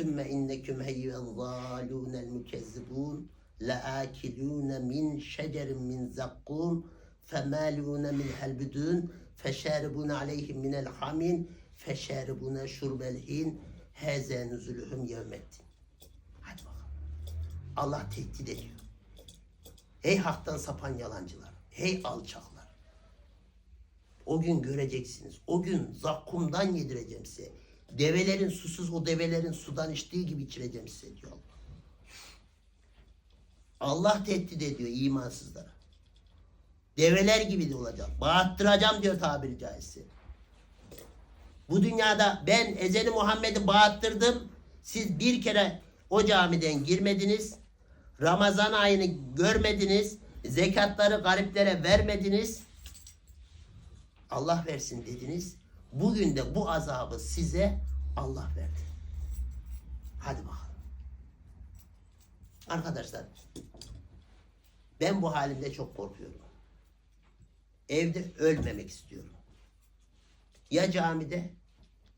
sümme inneküm heyyüel zâlûnel mükezzibûn leâkilûne min şecerin min zakkum femâlûne min helbüdûn feşâribûne aleyhim minel hamin feşâribûne şurbel hin hâzâ nüzülühüm yevmeddin. Hadi bakalım. Allah tehdit ediyor. Hey haktan sapan yalancılar. Hey alçaklar. O gün göreceksiniz. O gün zakkumdan yedireceğim size. Develerin susuz o develerin sudan içtiği gibi içireceğim size Allah. Allah tehdit ediyor imansızlara. Develer gibi de olacak. Bağıttıracağım diyor tabiri caizse. Bu dünyada ben ezeli Muhammed'i bağıttırdım. Siz bir kere o camiden girmediniz. Ramazan ayını görmediniz. Zekatları gariplere vermediniz. Allah versin dediniz. Bugün de bu azabı size Allah verdi. Hadi bakalım. Arkadaşlar ben bu halimde çok korkuyorum. Evde ölmemek istiyorum. Ya camide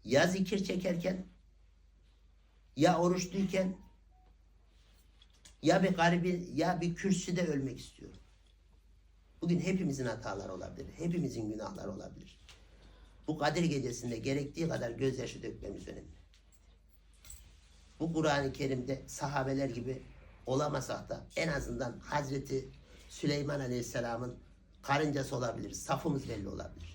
ya zikir çekerken ya oruçluyken ya bir garibi ya bir kürsüde ölmek istiyorum. Bugün hepimizin hataları olabilir. Hepimizin günahları olabilir. Bu Kadir gecesinde gerektiği kadar gözyaşı dökmemiz önemli. Bu Kur'an-ı Kerim'de sahabeler gibi olamasak da en azından Hazreti Süleyman Aleyhisselam'ın karıncası olabilir. Safımız belli olabilir.